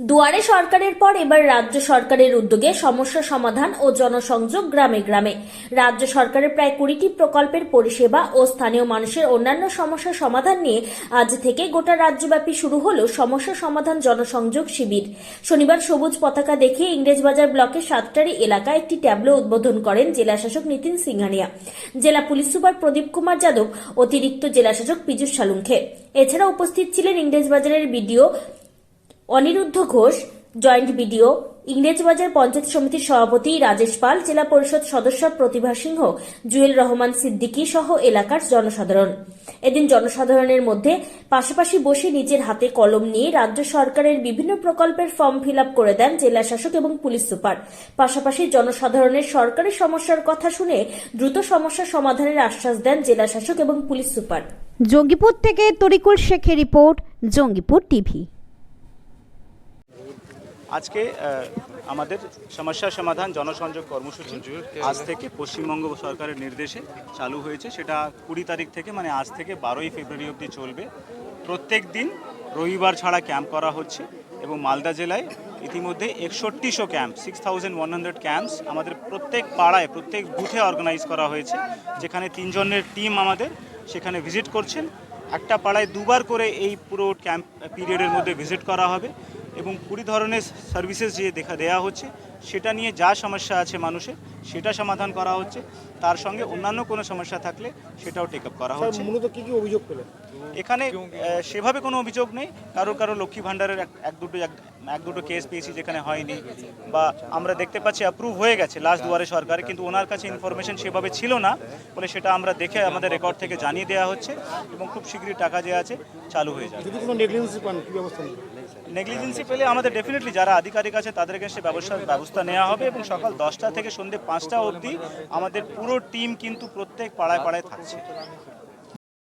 দুয়ারে সরকারের পর এবার রাজ্য সরকারের উদ্যোগে সমস্যা সমাধান ও জনসংযোগ গ্রামে গ্রামে। রাজ্য সরকারের প্রায় কুড়িটি প্রকল্পের পরিষেবা ও স্থানীয় মানুষের অন্যান্য সমস্যা সমাধান নিয়ে আজ থেকে গোটা রাজ্যব্যাপী শুরু হলো সমস্যা সমাধান জনসংযোগ শিবির। শনিবার সবুজ পতাকা দেখে ইংরেজবাজার ব্লকের সাতটারি এলাকায় একটি ট্যাবলো উদ্বোধন করেন জেলাশাসক নীতিন সিংহানিয়া। জেলা পুলিশ সুপার প্রদীপ কুমার যাদব, অতিরিক্ত জেলাশাসক পীযুষ সালুঙ্খে। এছাড়া উপস্থিত ছিলেন ইংরেজবাজারের BDO Aniruddha Ghosh, joint BDO, Englishbazar panchayat সমিতির সভাপতি রাজেশ পাল, জেলা পরিষদ সদস্য প্রতিভা সিংহ, জুয়েল রহমান সিদ্দিকী সহ এলাকার জনসাধারণ। এদিন জনসাধারণের মধ্যে পাশাপাশি বসে নিজের হাতে কলম নিয়ে রাজ্য সরকারের বিভিন্ন প্রকল্পের ফর্ম ফিল করে দেন জেলা শাসক এবং পুলিশ সুপার। পাশাপাশি জনসাধারণের সরকারি সমস্যার কথা শুনে দ্রুত সমস্যা সমাধানের আশ্বাস দেন জেলা শাসক এবং পুলিশ সুপার। জঙ্গিপুর থেকে তরিকুল শেখের রিপোর্ট, জঙ্গিপুর টিভি। আজকে আমাদের সমস্যা সমাধান জনসংযোগ কর্মসূচি আজ থেকে পশ্চিমবঙ্গ সরকারের নির্দেশে চালু হয়েছে। সেটা কুড়ি তারিখ থেকে মানে আজ থেকে বারোই ফেব্রুয়ারি অবধি চলবে। প্রত্যেক দিন রবিবার ছাড়া ক্যাম্প করা হচ্ছে এবং মালদা জেলায় ইতিমধ্যে একষট্টিশো camp six thousand one hundred camps আমাদের প্রত্যেক পাড়ায়, প্রত্যেক বুথে অর্গানাইজ করা হয়েছে। যেখানে তিনজনের টিম আমাদের সেখানে ভিজিট করছেন। একটা পাড়ায় দুবার করে এই পুরো ক্যাম্প পিরিয়ডের মধ্যে ভিজিট করা হবে। এবং কুড়ি ধরনের সার্ভিসেস যে দেখা দেওয়া হচ্ছে সেটা নিয়ে যা সমস্যা আছে মানুষের সেটা সমাধান করা হচ্ছে। তার সঙ্গে অন্যান্য কোনো সমস্যা থাকলে সেটাও টেক আপ করা হচ্ছে। মূলত কী কী অভিযোগ পেলেন? এখানে সেভাবে কোনো অভিযোগ নেই। কারও কারও লক্ষ্মী ভাণ্ডারের এক- এক দুটো এক- এক দুটো কেস পেয়েছি যেখানে হয়নি বা আমরা দেখতে পাচ্ছি অ্যাপ্রুভ হয়ে গেছে লাস্ট দুয়ারে সরকারে কিন্তু ওনার কাছে ইনফরমেশন সেভাবে ছিল না। বলে সেটা আমরা দেখে আমাদের রেকর্ড থেকে জানিয়ে দেওয়া হচ্ছে এবং খুব শীঘ্রই টাকা যে আছে চালু হয়ে যাবে। যদি কোনো নেগলিজেন্সি পান কি ব্যবস্থা নেগলিজেন্সি পেলে আমাদের ডেফিনেটলি যারা আধিকারিক আছে তাদের সে ব্যবস্থা ব্যবস্থা নেওয়া হবে এবং সকাল দশটা থেকে সন্ধে পাঁচটা অবধি আমাদের পুরো টিম কিন্তু প্রত্যেক পাড়ায় পাড়ায় থাকছে।